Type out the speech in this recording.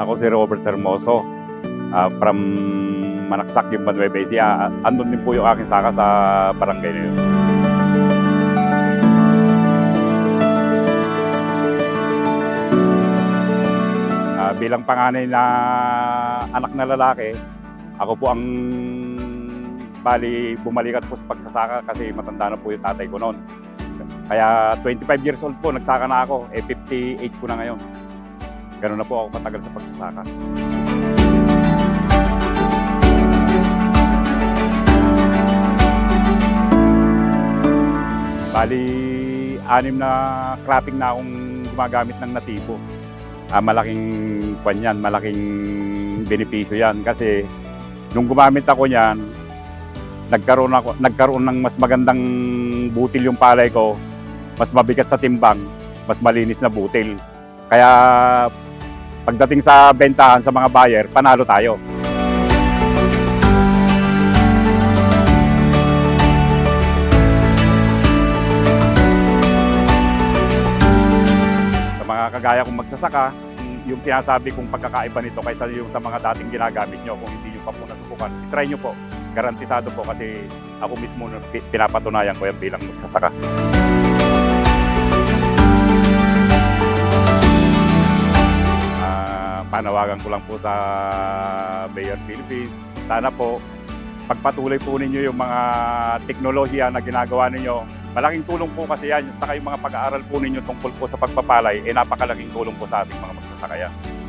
ako si Robert Hermoso ah, from Manaksak, yung Nueva Ecija. Andun din po yung aking saka sa barangay na yun. Ah, bilang panganay na anak na lalaki, ako po ang bali bumalikat po sa pagsasaka kasi matanda na po yung tatay ko noon. Kaya 25 years old po, nagsaka na ako. Eh, 58 ko na ngayon. Ganun na po ako katagal sa pagsasaka. Bali, anim na cropping na akong gumagamit ng natibo. Ah, malaking kwan yan, malaking benepisyo yan. Kasi nung gumamit ako niyan, nagkaroon, ako, nagkaroon ng mas magandang butil yung palay ko, mas mabigat sa timbang, mas malinis na butil. Kaya pagdating sa bentahan sa mga buyer, panalo tayo. Sa mga kagaya kong magsasaka, yung sinasabi kong pagkakaiba nito kaysa yung sa mga dating ginagamit nyo, kung hindi nyo pa po nasubukan, try nyo po. Garantisado po kasi ako mismo na pi- pinapatunayan ko yan bilang magsasaka. Panawagan ko lang po sa Mayor Philippines. Sana po pagpatuloy po ninyo yung mga teknolohiya na ginagawa ninyo. Malaking tulong po kasi yan. Saka yung mga pag-aaral po ninyo tungkol po sa pagpapalay, eh napakalaking tulong po sa ating mga magsasaka yan.